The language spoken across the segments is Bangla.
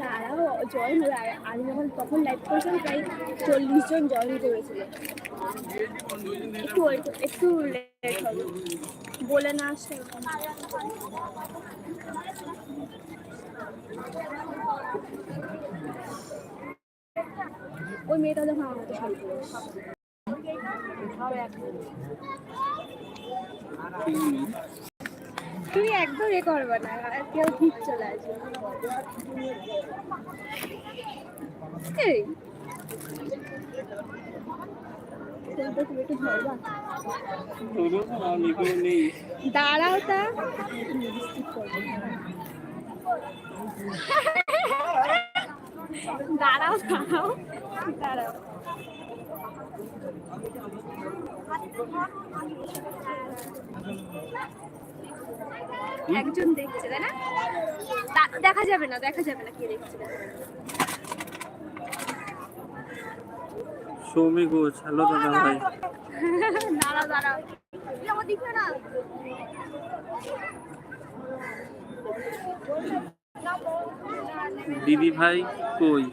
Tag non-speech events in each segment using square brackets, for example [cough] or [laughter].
তারাও জয়েন হলো আর আমি যখন তখন লাইভ করেছিলাম, প্রায় চল্লিশ জন জয়েন করেছিল একটু একটু লেট হবে। বলে না আসে ওই মেয়েটা যখন মতো শান্ত তুমি একদম এ করবে না কেউ ঠিক চলে আসবে। দাঁড়াও তা। দাঁড়াও দাঁড়াও। দাঁড়াও। একজন দেখছে তাই না? দেখা যাবে না দেখা যাবে না কে দেখছে। সৌমি ঘোষ হ্যালো দাদা ভাই। আমার দিকে না। দিদি ভাই কই?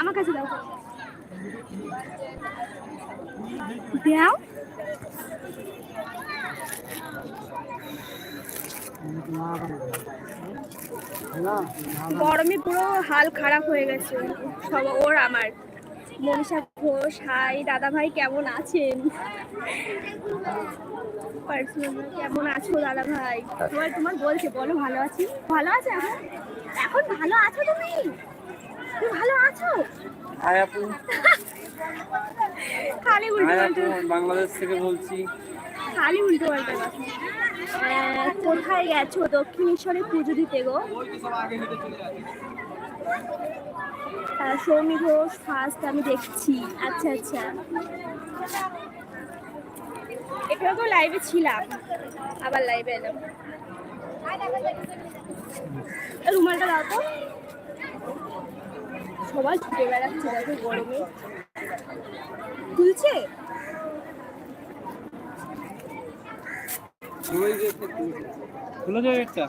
আমার কাছে দাও। দাও। গরমে পুরো হাল খারাপ হয়ে গেছে। সব ওর আমার। মনীষা ঘোষ হাই দাদা ভাই কেমন আছেন? কেমন আছো দাদা ভাই তোমার তোমার বলছে বলো ভালো আছি? ভালো আছে এখন? এখন ভালো আছো তুমি? তুমি ভালো আছো? হাই আপু। [laughs] খালি উল্টো পাল্টা। বাংলাদেশ থেকে বলছি। খালি উল্টো পাল্টা কথা। কোথায় গেছো দক্ষিণেশ্বরে পুজো দিতে গো? সৌমি ঘোষ ফার্স্ট আমি দেখছি। আচ্ছা আচ্ছা। এখানে তো লাইভে ছিলাম। আবার লাইভে এলাম। রুমালটা দাও তো। সবাই ছুটে বেড়াচ্ছে, দেখো গরমে। খুলছে? খুলে যাবে একটা?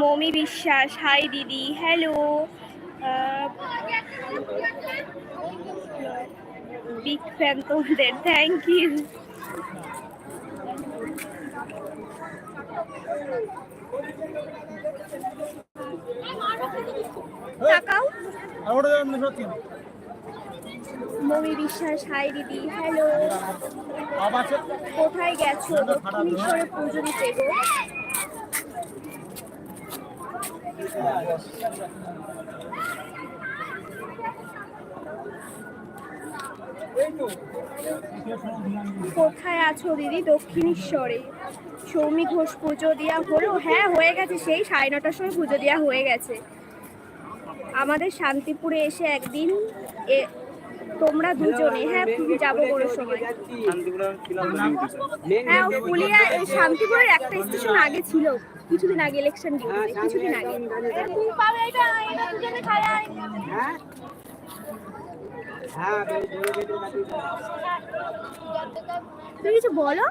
মমি বিশ্বাস হাই দিদি হ্যালো। বিগ ফ্যান তোমাদের থ্যাংক ইউ তাকাও। মমি বিশ্বাস হাই দিদি হ্যালো। কোথায় গেছো? দক্ষিণেশ্বরে পুজো দিতে গো। কোথায় আছো দিদি? দক্ষিণেশ্বরে। সৌমি ঘোষ পুজো দেওয়া হলো। হ্যাঁ হয়ে গেছে। সেই সাড়ে নটার সময় পুজো দেওয়া হয়ে গেছে। আমাদের শান্তিপুরে এসে একদিন তোমরা দুজনে হ্যাঁ যাব কোনো সময়। হ্যাঁ শান্তিপুরের একটা স্টেশন আগে ছিল। কিছুদিন আগে ইলেকশন কিছুদিন আগে। তুমি কিছু বলো?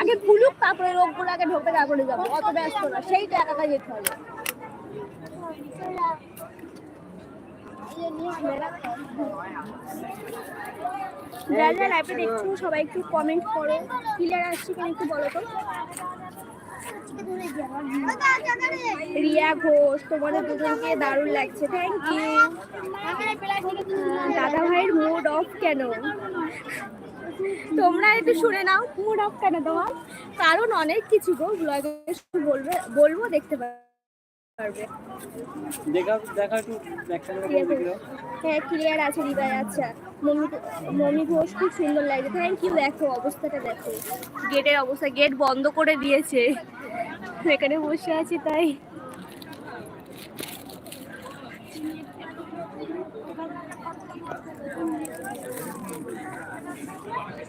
আগে খুলুক, তারপরে রোগগুলো আগে ঢোকে তারপরে যাব। অত ব্যস্ত না, সেইটা একা যেতে হবে। যারা যারা লাইভে দেখছ, সবাই একটু কমেন্ট করো। ক্লিয়ার আসছে কিনা একটু বলো তো। রিয়া ঘোষ, তোমাদের দুজনকে দারুণ লাগছে। থ্যাংক ইউ দাদা ভাইয়ের মুড অফ কেন? তোমরা একটু শুনে নাও মুড অফ কেন তোমার? কারণ অনেক কিছু গো ব্লগে বলবে, বলব, দেখতে পারবে দেখা দেখা একটু হ্যাঁ ক্লিয়ার আছে আচ্ছা। মমি মমি ঘোষ খুব সুন্দর থ্যাংক ইউ দেখো অবস্থাটা দেখো। গেটের অবস্থা গেট বন্ধ করে দিয়েছে। এখানে বসে আছি তাই।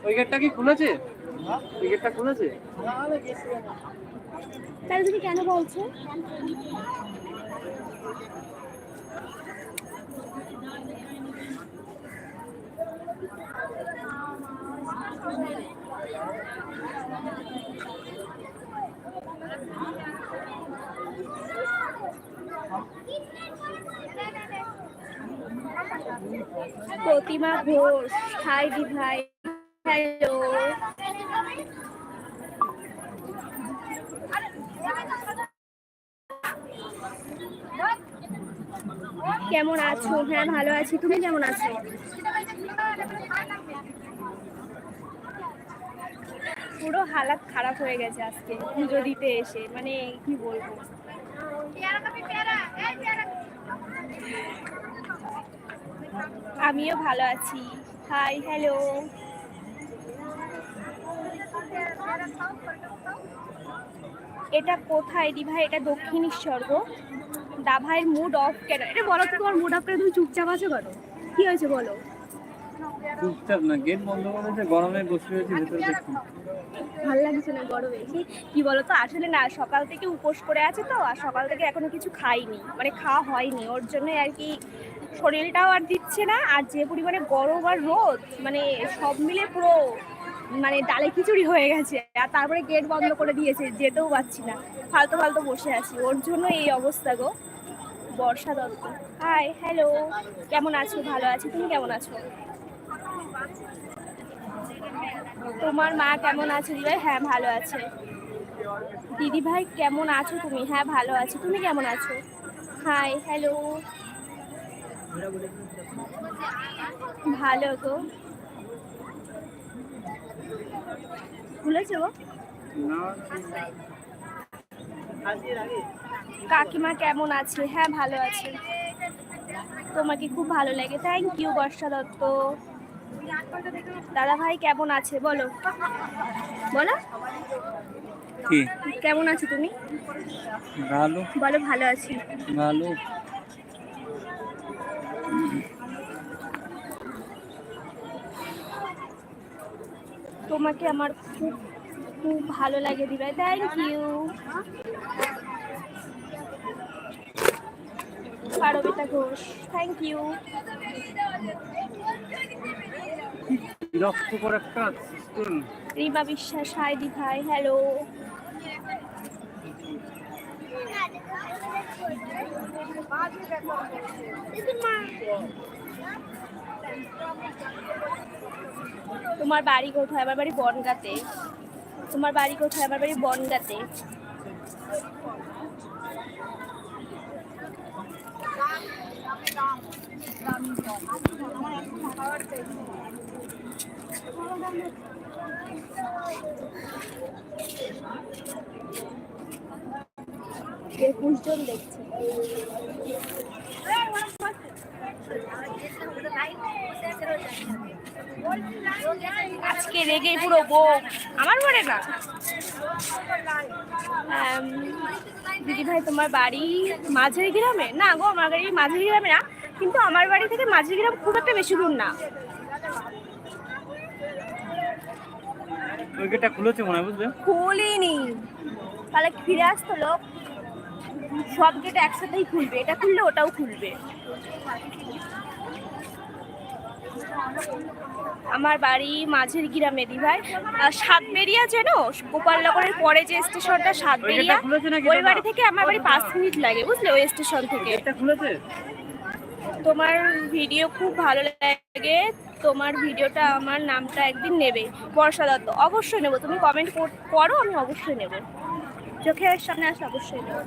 ওই গেটটা কি খুলেছে? গেটটা খুলেছে তাহলে তুমি কেন বলছো? প্রতিমা ঘোষ। হাই দি ভাই হ্যালো কেমন আছো? হ্যাঁ ভালো আছি। তুমি কেমন আছো? পুরো হালাত খারাপ হয়ে গেছে আজকে, পুজো দিতে এসে। মানে কি বলব? আমিও ভালো আছি। হাই হ্যালো এটা কোথায় দি ভাই? এটা দক্ষিণেশ্বর গো দা ভাইয়ের মুড অফ কেন? এটা বলো তো তোমার মুড অফ করে তুমি চুপচাপ আছো কেন? কি হয়েছে বলো? চুপচাপ না গেট বন্ধ করেছে গরমে বসে রয়েছে ভেতরে ভালো লাগছে না গরমে কি কি বলো তো আসলে না সকাল থেকে উপোস করে আছে তো আর সকাল থেকে এখনও কিছু খাইনি। মানে খাওয়া হয়নি ওর জন্য আর কি শরীরটাও আর দিচ্ছে না আর যে পরিমাণে গরম আর রোদ মানে সব মিলে পুরো মানে ডালে খিচুড়ি হয়ে গেছে, আর তারপরে গেট বন্ধ করে দিয়েছে, যেতেও পারছি না। ফালতু ফালতু বসে আছি। ওর জন্য এই অবস্থা গো। বর্ষা দত্ত। হাই হ্যালো কেমন আছো? ভালো আছি। তুমি কেমন আছো? তোমার মা কেমন আছে? দিদি হ্যাঁ ভালো আছে। দিদি ভাই কেমন আছো তুমি? হ্যাঁ ভালো আছি। তুমি কেমন আছো? হাই হ্যালো ভালো তো। ভুলেছো না। কাকিমা কেমন আছে? হ্যাঁ ভালো আছে। তোমাকে খুব ভালো লাগে। Thank you Barsha Dutta. দাদা ভাই কেমন আছে? বলো। বলো। কেমন আছো তুমি? ভালো। বলো ভালো আছি। ভালো। তোমাকে আমার খুব খুব ভালো লাগে দিবে thank you Parbita Ghosh thank you বিরক্তকর একটা সিস্টেম রিমা বিশ্বাস হাই দি ভাই হ্যালো তোমার বাড়ি কোথায়? আমার বাড়ি বনগাতে। তোমার বাড়ি কোথায়? আমার বাড়ি বনগাতে। দেখছে। আজকে রেগে পুরো বোম আমার মনে না? দিদি ভাই তোমার বাড়ি মাঝের গ্রামে না গো আমার বাড়ি মাঝের গ্রামে না কিন্তু আমার বাড়ি থেকে মাঝের গ্রাম খুব একটা বেশি দূর না। খুলেছে মনে হয় বুঝলে? খুলিনি। তাহলে ফিরে আসতো লোক। সব গেট একসাথেই খুলবে। এটা খুললে ওটাও খুলবে। আমার বাড়ি মাঝের গ্রামে দি ভাই আহ, সাতবেরিয়া চেনো গোপালনগরের পরে যে স্টেশনটা সাতবেরিয়া ওই বাড়ি থেকে আমার বাড়ি পাঁচ মিনিট লাগে বুঝলে? ওই স্টেশন থেকে। তোমার ভিডিও খুব ভালো লাগে তোমার ভিডিওটা আমার নামটা একদিন নেবে বর্ষা দত্ত। অবশ্যই নেব। তুমি কমেন্ট করো আমি অবশ্যই নেব। চোখের সামনে আসলে অবশ্যই নেব।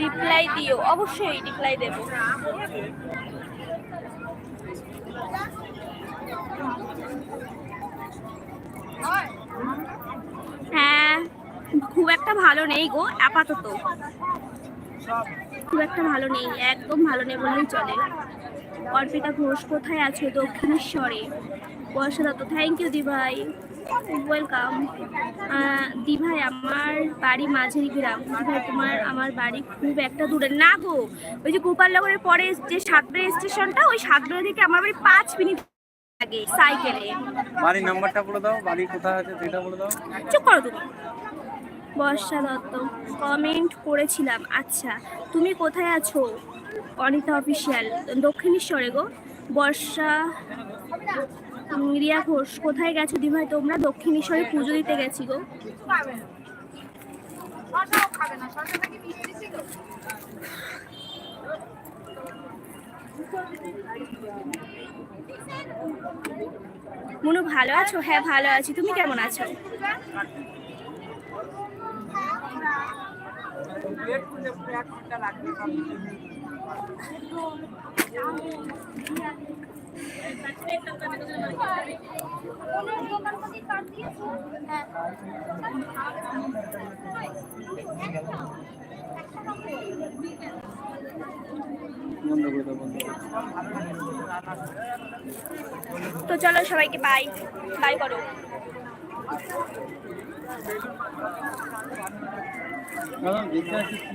রিপ্লাই দিও অবশ্যই রিপ্লাই দেবো। একটা ভালো নেই গো আপাতত। খুব একটা ভালো নেই একদম ভালো নেই বললেই চলে। অর্পিতা ঘোষ কোথায় আছো? দক্ষিণেশ্বরে। পয়সা দত্ত থ্যাংক ইউ দিভাই। ওয়েলকাম দিভাই আমার বাড়ি মাঝেরি গ্রাম। দিভাই তোমার আমার বাড়ি খুব একটা দূরে। না গো ওই যে গোপালনগরের পরে যে সাতবেড়া স্টেশনটা ওই সাতবেড়া থেকে আমার বাড়ি পাঁচ মিনিট লাগে সাইকেলে। বাড়ির নাম্বারটা বলে দাও বাড়ি কোথায় আছে সেটা বলে দাও। চুপ করো তুমি। বর্ষা দত্ত কমেন্ট করেছিলাম আচ্ছা তুমি কোথায় আছো? অনিতা অফিসিয়াল দক্ষিণেশ্বরে গো, বর্ষা রিয়া ঘোষ, কোথায় গেছো? দিভাই, তোমরা দক্ষিণেশ্বরে পুজো দিতে গেছি গো। মনু, ভালো আছো? হ্যাঁ ভালো আছি। তুমি কেমন আছো? তো চলো সবাইকে বাই বাই করো। 然后你再去